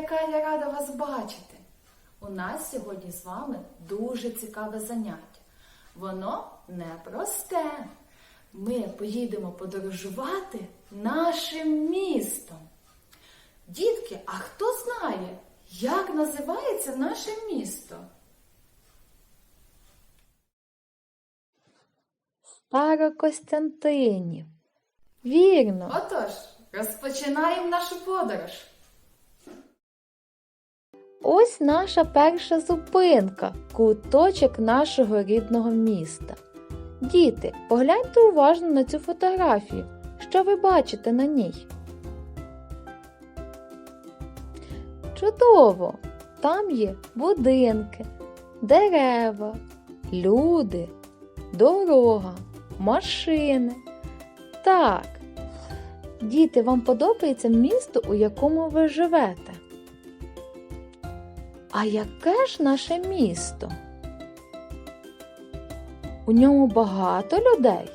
яка я рада вас бачити! У нас сьогодні з вами дуже цікаве заняття. Воно непросте. Ми поїдемо подорожувати нашим містом. Дітки, а хто знає, як називається наше місто? Старокостянтинів. Вірно. Отож, розпочинаємо нашу подорож. Ось наша перша зупинка, куточок нашого рідного міста. Діти, погляньте уважно на цю фотографію. Що ви бачите на ній? Чудово! Там є будинки, дерева, люди, дорога, машини. Так. Діти, вам подобається місто, у якому ви живете? А яке ж наше місто? У ньому багато людей.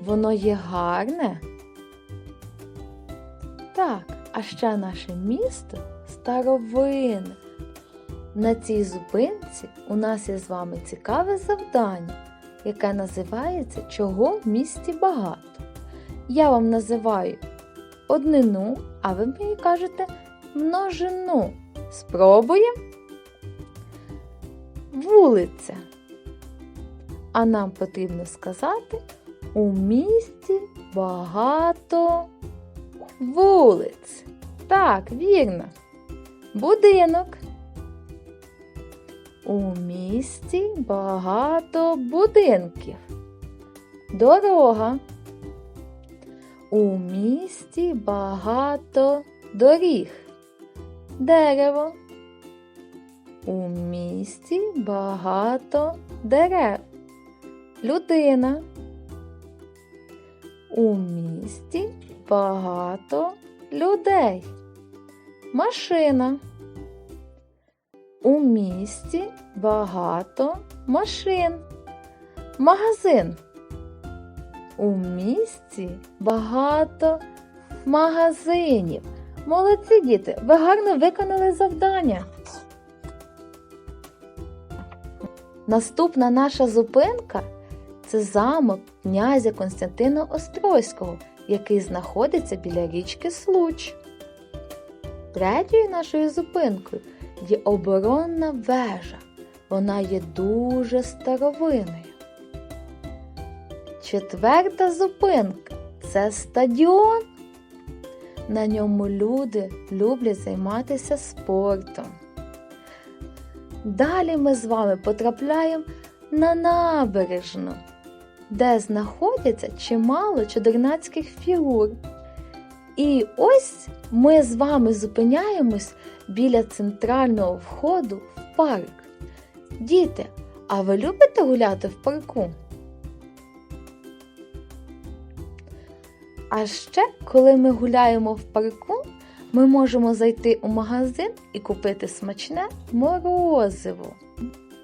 Воно є гарне. Так, а ще наше місто старовинне. На цій зупинці у нас є з вами цікаве завдання, яке називається Чого в місті багато. Я вам називаю однину, а ви мені кажете множину. Спробуємо? Вулиця. А нам потрібно сказати у місті багато вулиць. Так, вірно. Будинок. У місті багато будинків. Дорога. У місті багато доріг. Дерево. У місті багато дерев. Людина. У місті багато людей. Машина. У місті багато машин. Магазин. У місті багато магазинів. Молодці діти, ви гарно виконали завдання. Наступна наша зупинка це замок князя Константина Острозького, який знаходиться біля річки Случ. Третьою нашою зупинкою є оборонна вежа. Вона є дуже старовинною. Четверта зупинка це стадіон. На ньому люди люблять займатися спортом. Далі ми з вами потрапляємо на набережну, де знаходяться чимало чудернацьких фігур. І ось ми з вами зупиняємось біля центрального входу в парк. Діти, а ви любите гуляти в парку? А ще, коли ми гуляємо в парку, ми можемо зайти у магазин і купити смачне морозиво.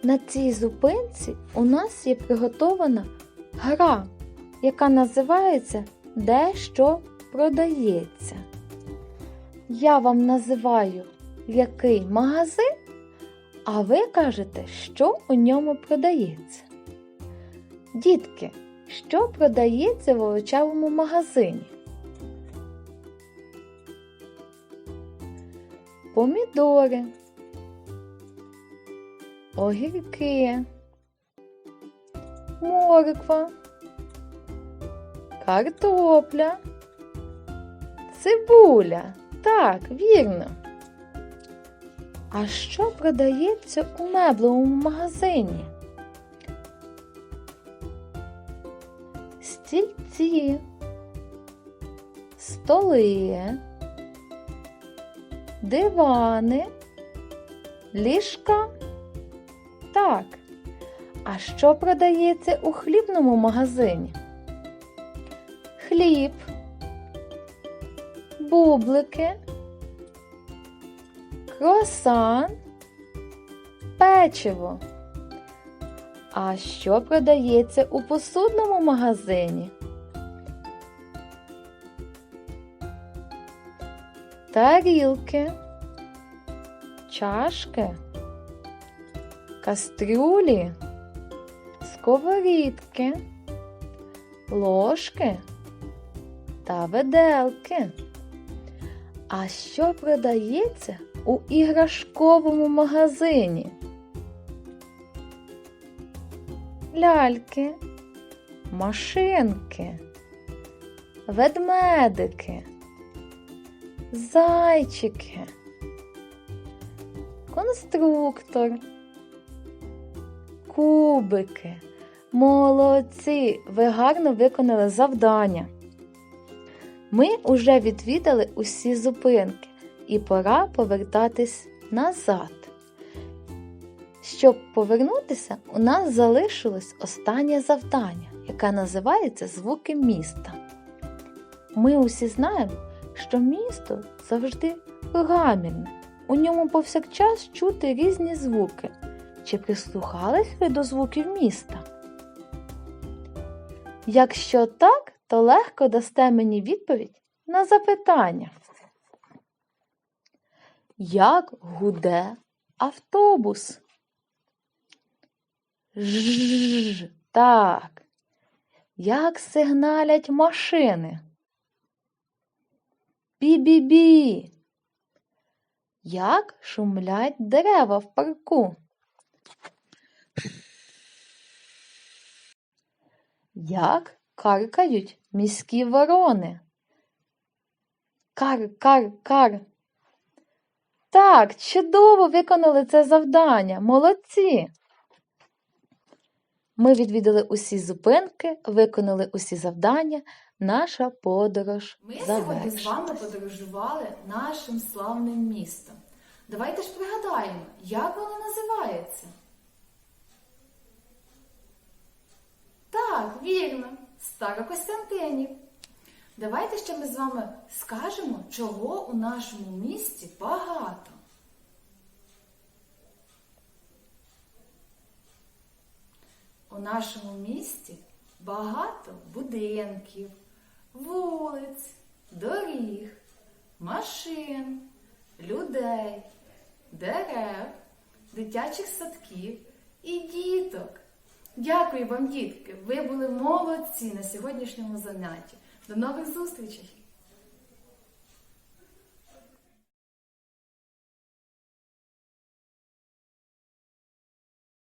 На цій зупинці у нас є приготована гра, яка називається Де що продається. Я вам називаю який магазин, а ви кажете, що у ньому продається. Дітки, що продається в овочевому магазині? Помідори, огірки, морква, картопля, цибуля. Так, вірно. А що продається у меблевому магазині? Стільці, столи, дивани, ліжка. Так. А що продається у хлібному магазині? Хліб, бублики, круасан, печиво. А що продається у посудному магазині? тарілки, чашки, кастрюлі, сковорідки, ложки та виделки. А що продається у іграшковому магазині? Ляльки, машинки, ведмедики, зайчики, конструктор, кубики. Молодці! Ви гарно виконали завдання. Ми уже відвідали усі зупинки, і пора повертатись назад. Щоб повернутися, у нас залишилось останнє завдання, яке називається Звуки міста. Ми усі знаємо, що місто завжди гамірне, у ньому повсякчас чути різні звуки. Чи прислухались ви до звуків міста? Якщо так, то легко дасте мені відповідь на запитання. Як гуде автобус? Жжж, так. Як сигналять машини? Бі-бі-бі. Як шумлять дерева в парку? Як каркають міські ворони? Кар, кар, кар. Так, чудово виконали це завдання. Молодці. Ми відвідали усі зупинки, виконали усі завдання. Наша подорож Ми сьогодні з вами подорожували нашим славним містом. Давайте ж пригадаємо, як воно називається. Так, вірно, Старокостянтинів. Давайте ще ми з вами скажемо, чого у нашому місті багато. У нашому місті багато будинків, вулиць, доріг, машин, людей, дерев, дитячих садків і діток. Дякую вам, дітки! Ви були молодці на сьогоднішньому занятті. До нових зустрічей!